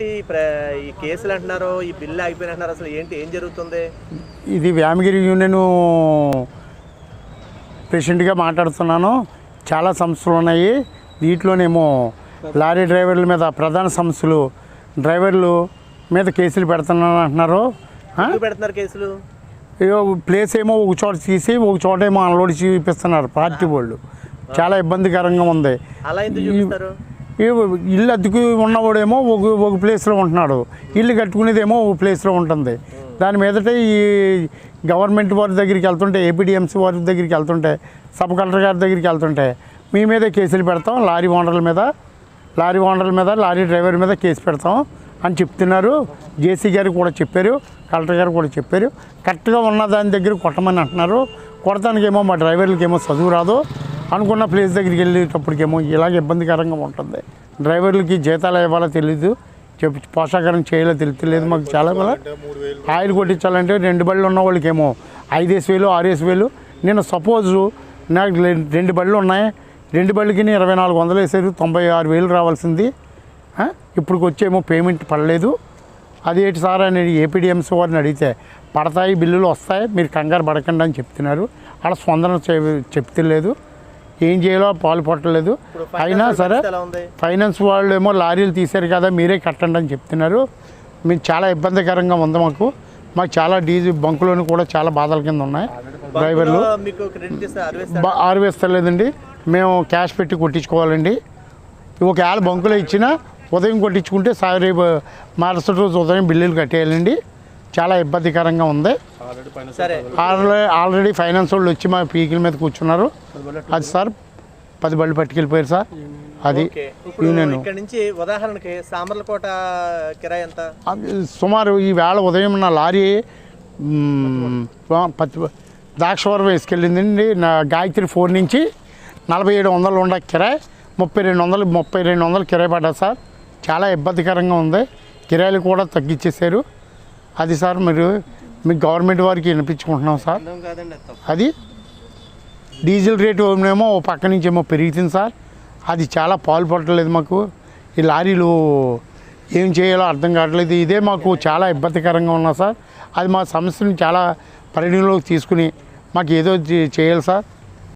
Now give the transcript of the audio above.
ఈ కేసులు అంటున్నారు ఈ బిల్లు ఆగిపోయిన అంటున్నారు అసలు ఏంటి ఏం జరుగుతుంది? ఇది వ్యామగిరి యూనియన్ ప్రెసిడెంట్గా మాట్లాడుతున్నాను. చాలా సంస్థలు ఉన్నాయి. దీంట్లోనేమో లారీ డ్రైవర్ల మీద ప్రధాన సంస్థలు డ్రైవర్లు మీద కేసులు పెడుతున్నాను అంటున్నారు. పెడుతున్నారు కేసులు? ప్లేస్ ఏమో ఒక చోట తీసి ఒక చోట ఏమో అన్లోడ్ చూపిస్తున్నారు పార్టీ వాళ్ళు. చాలా ఇబ్బందికరంగా ఉంది. అలా ఇల్లు అద్దెకు ఉన్నవాడేమో ఒక ఒక ప్లేస్లో ఉంటున్నాడు. ఇల్లు కట్టుకునేదేమో ఒక ప్లేస్లో ఉంటుంది. దాని మీదట ఈ గవర్నమెంట్ వారి దగ్గరికి వెళ్తుంటే ఏపీడిఎంసీ వారి దగ్గరికి వెళ్తుంటే సబ్ కలెక్టర్ గారి దగ్గరికి వెళ్తుంటే మీ మీదే కేసులు పెడతాం లారీ ఓనర్ల మీద లారీ ఓనర్ల మీద లారీ డ్రైవర్ మీద కేసు పెడతాం అని చెప్తున్నారు. జేసీ గారు కూడా చెప్పారు కలెక్టర్ గారు కూడా చెప్పారు. కరెక్ట్గా ఉన్న దాని దగ్గర కొట్టమని అంటున్నారు. కొడతానికేమో మా డ్రైవర్లకేమో చదువు రాదు. అనుకున్న ప్లేస్ దగ్గరికి వెళ్ళేటప్పటికేమో ఇలాగ ఇబ్బందికరంగా ఉంటుంది. డ్రైవర్లకి జీతాలు ఇవ్వాలో తెలీదు. చెప్పి పోషాకారం చేయాలో తెలియలేదు మాకు చాలా ఆయిల్ కొట్టించాలంటే రెండు బళ్ళు ఉన్న వాళ్ళకేమో ఐదేసి వేలు ఆరేసి వేలు. నేను సపోజు నాకు రెండు బళ్ళు ఉన్నాయి. రెండు బళ్ళకి ఇరవై నాలుగు వందలు వేసారు. తొంభై ఆరు వేలు రావాల్సింది? ఇప్పుడు వచ్చేమో పేమెంట్ పడలేదు. అది ఏంటి సార్ అని ఏపీడిఎంసీ వారిని అడిగితే పడతాయి బిల్లులు వస్తాయి మీరు కంగారు పడకండి అని చెప్తున్నారు. అలా స్పందన చెప్తలేదు ఏం చేయాలో పాలు పట్టలేదు. అయినా సరే ఫైనాన్స్ వాళ్ళు ఏమో లారీలు తీశారు కదా మీరే కట్టండి అని చెప్తున్నారు. మేము చాలా ఇబ్బందికరంగా ఉంది మాకు. మాకు చాలా డీజిల్ బంకులోని కూడా చాలా బాధల కింద ఉన్నాయి. డ్రైవర్లు ఆరువేస్తలేదండి. మేము క్యాష్ పెట్టి కొట్టించుకోవాలండి. ఒకవేళ బంకులో ఇచ్చినా ఉదయం కొట్టించుకుంటే సార్ రేపు మరుసటి రోజు ఉదయం బిల్లులు కట్టేయాలండి. చాలా ఇబ్బందికరంగా ఉంది. ఆల్రెడీ ఆల్రెడీ ఫైనాన్స్ వాళ్ళు వచ్చి మా పీకిల మీద కూర్చున్నారు. అది సార్ పది బళ్ళు పట్టుకెళ్ళిపోయారు సార్. అది యూనియన్. నుంచి ఉదాహరణకి సామర్లకోట కిరాయి ఎంత? సుమారు ఈ వేళ ఉదయం నా లారీ పత్తి ద్రాక్షవరం వేసుకెళ్ళిందండి. నా గాయత్రి ఫోర్ నుంచి నలభై ఏడు వందలు ఉండ కిరాయి ముప్పై రెండు వందలు ముప్పై రెండు వందలు కిరాయి పడ్డా సార్. చాలా ఇబ్బందికరంగా ఉంది. కిరాయిలు కూడా తగ్గించేశారు అది సార్ మీరు మీ గవర్నమెంట్ వారికి వినిపించుకుంటున్నాం సార్. అందం డీజిల్ రేటు ఏమో ఓ పక్క నుంచి ఏమో పెరుగుతుంది సార్. అది చాలా పాలు పట్టలేదు మాకు. ఈ లారీలు ఏం చేయాలో అర్థం కావట్లేదు. ఇదే మాకు చాలా ఇబ్బందికరంగా ఉన్నా సార్. అది మా సమస్యను చాలా పరిగణలోకి తీసుకుని మాకు ఏదో చేయాలి సార్.